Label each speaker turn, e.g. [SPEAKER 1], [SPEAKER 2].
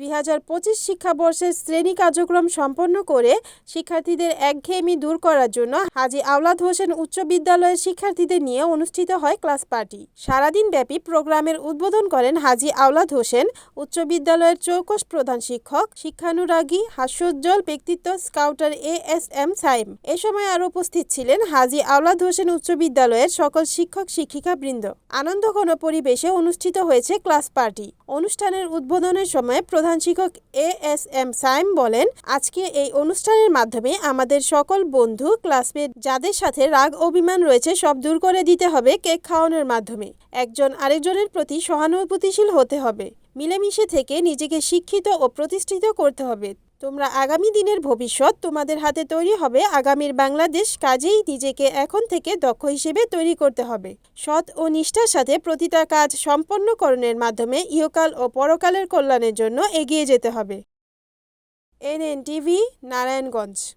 [SPEAKER 1] দুই হাজার পঁচিশ শিক্ষাবর্ষের শ্রেণি কার্যক্রম সম্পন্ন করে শিক্ষার্থীদের একঘেয়েমি দূর করার জন্য হাজি আওলাদ হোসেন উচ্চ বিদ্যালয়ের শিক্ষার্থীদের নিয়ে অনুষ্ঠিত হয় ক্লাস পার্টি। সারাদিন ব্যাপী প্রোগ্রামের উদ্বোধন করেন হাজি আওলাদ হোসেন, উচ্চ বিদ্যালয়ের চৌকস প্রধান শিক্ষক, শিক্ষানুরাগী, হাস্যোজ্জ্বল ব্যক্তিত্ব scouter A S M Saim. এ সময় আরও উপস্থিত ছিলেন হাজি আওলাদ হোসেন উচ্চ বিদ্যালয়ের সকল শিক্ষক শিক্ষিকা বৃন্দ আনন্দঘন পরিবেশে অনুষ্ঠিত হয়েছে ক্লাস পার্টি। অনুষ্ঠানের উদ্বোধনের সময় প্রধান শিক্ষক এ এস এম সাইম বলেন, আজকে এই অনুষ্ঠানের মাধ্যমে আমাদের সকল বন্ধু, ক্লাসমেট যাদের সাথে রাগ অভিমান রয়েছে সব দূর করে দিতে হবে কেক খাওয়ানোর মাধ্যমে। একজন আরেকজনের প্রতি সহানুভূতিশীল হতে হবে। মিলেমিশে থেকে নিজেকে শিক্ষিত ও প্রতিষ্ঠিত করতে হবে। তোমরা আগামী দিনের ভবিষ্যৎ তোমাদের হাতে তৈরি হবে। আগামীর বাংলাদেশ কাজেই নিজেকে এখন থেকে দক্ষ হিসেবে তৈরি করতে হবে। সৎ ও নিষ্ঠার সাথে প্রতিটা কাজ সম্পন্নকরণের মাধ্যমে ইহকাল ও পরকালের কল্যাণের জন্য এগিয়ে যেতে হবে। NN TV Narayanganj.